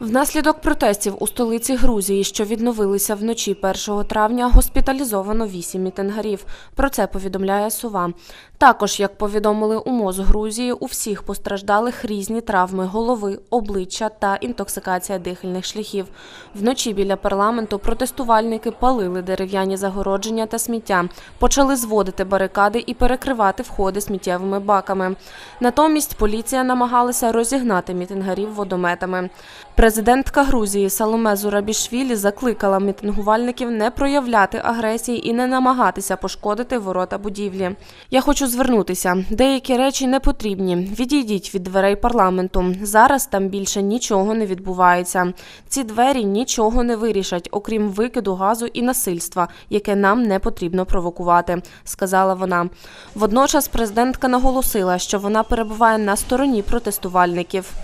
Внаслідок протестів у столиці Грузії, що відновилися вночі 1 травня, госпіталізовано 8 мітингарів. Про це повідомляє Сова. Також, як повідомили у МОЗ Грузії, у всіх постраждалих різні травми голови, обличчя та інтоксикація дихальних шляхів. Вночі біля парламенту протестувальники палили дерев'яні загородження та сміття, почали зводити барикади і перекривати входи сміттєвими баками. Натомість поліція намагалася розігнати мітингарів водометами. Президентка Грузії Саломе Зурабішвілі закликала мітингувальників не проявляти агресії і не намагатися пошкодити ворота будівлі. Я хочу звернутися. Деякі речі не потрібні. Відійдіть від дверей парламенту. Зараз там більше нічого не відбувається. Ці двері нічого не вирішать, окрім викиду газу і насильства, яке нам не потрібно провокувати, сказала вона. Водночас президентка наголосила, що вона перебуває на стороні протестувальників.